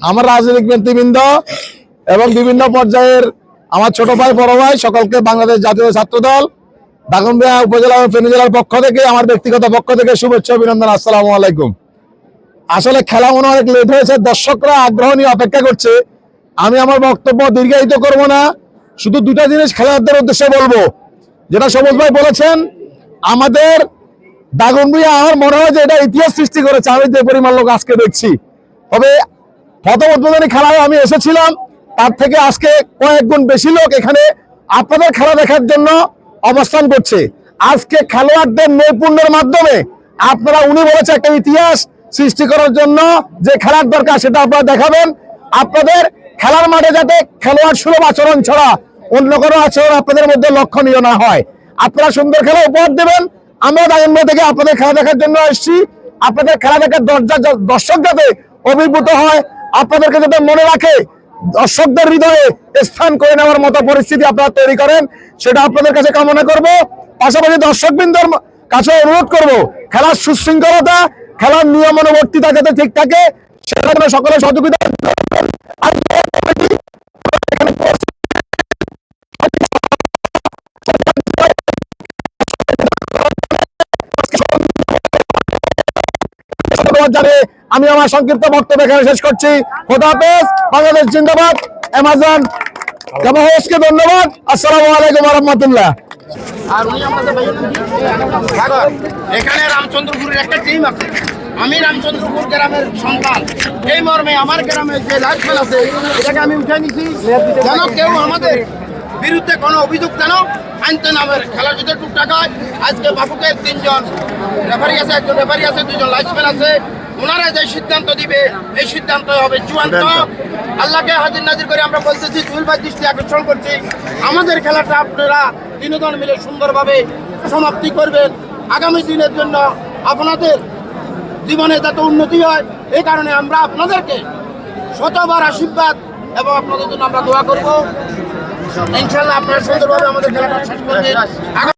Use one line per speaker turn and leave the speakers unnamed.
আমার রাজনৈতিক নেতৃবৃন্দ এবং বিভিন্ন পর্যায়ের আমার ছোট ভাই, বড় ভাই, সকলকে বাংলাদেশ জাতীয় ছাত্র দল দাগনবিয়া উপজেলা এবং ফেনী জেলার পক্ষ থেকে, আমার ব্যক্তিগত পক্ষ থেকে শুভেচ্ছা অভিনন্দন। আসসালামু আলাইকুম। আসলে খেলা মনে অনেক লেট হয়েছে, দর্শকরা আগ্রহ নিয়ে অপেক্ষা করছে। আমি আমার বক্তব্য দীর্ঘায়িত করব না, শুধু দুটা জিনিস খেলোয়াড়দের উদ্দেশ্যে বলব। যেটা সবুজ ভাই বলেছেন, আমাদের দাগনবিয়া আমার মনে হয় যে এটা ইতিহাস সৃষ্টি করেছে। আমি যে পরিমাণ লোক আজকে দেখছি। তবে প্রথম উদ্বোধনী খেলায় আমি এসেছিলাম। তার থেকে আজকে কয়েক গুণ বেশি লোক এখানে আপনাদের খেলা দেখার জন্য অবস্থান করছে। আজকে খেলোয়াড়দের নৈপুণ্যের মাধ্যমে আপনারা, উনি বলেছে একটা ইতিহাস সৃষ্টি করার জন্য যে খেলার দরকার সেটা আপনারা দেখাবেন। আপনাদের খেলার মাঠে যাতে খেলোয়াড় সুলভ আচরণ ছাড়া অন্য কোনো আচরণ আপনাদের মধ্যে লক্ষণীয় না হয়। আপনারা সুন্দর খেলা উপহার দেবেন। আমরা দায়ন থেকে আপনাদের খেলা দেখার জন্য এসেছি। আপনাদের খেলা দেখার দরজা দর্শক যাতে অভিভূত হয় আপনাদেরকে যাতে মনে রাখে, দর্শকদের হৃদয়ে স্থান করে নেওয়ার মতো পরিস্থিতি আপনারা তৈরি করেন, সেটা আপনাদের কাছে কামনা করব। পাশাপাশি দর্শকবৃন্দর কাছে অনুরোধ করব, খেলার সুশৃঙ্খলতা, খেলার নিয়ম নিয়মানুবর্তিতা যাতে ঠিক থাকে সেটা সকলের সকলে সহযোগিতা ধন্যবাদ জানিয়ে আমি আমার সংক্ষিপ্ত বক্তব্য এখানে শেষ করছি। খোদা বাংলাদেশ জিন্দাবাদ, অ্যামাজন। জামাহসকে ধন্যবাদ, আসসালামু আলাইকুম রহমতুল্লাহ।
আর উনি আমাদের এখানে রামচন্দ্রপুরের একটা টিম আছে। আমি রামচন্দ্রপুর গ্রামের সন্তান। এই মর্মে আমার গ্রামে যে লাইফ আছে, এটাকে আমি উঠে নিছি। যেন কেউ আমাদের বিরুদ্ধে কোনো অভিযোগ যেন আনতে না খেলার ভিতরে টুকটাক হয়, আজকে বাবুকে তিনজন রেফারি আছে, একজন রেফারি আছে, দুজন লাইফম্যান আছে ওনারা যে সিদ্ধান্ত দিবে এই সিদ্ধান্ত হবে চূড়ান্ত। আল্লাহকে হাজির নাজির করে আমরা বলতেছি জুল ভাই দৃষ্টি আকর্ষণ করছি। আমাদের খেলাটা আপনারা তিনজন মিলে সুন্দরভাবে সমাপ্তি করবেন। আগামী দিনের জন্য আপনাদের জীবনে যাতে উন্নতি হয় এই কারণে আমরা আপনাদেরকে শতবার আশীর্বাদ এবং আপনাদের জন্য আমরা দোয়া করব। ইনশাল্লাহ আপনারা সুন্দরভাবে আমাদের খেলাটা শেষ করবেন।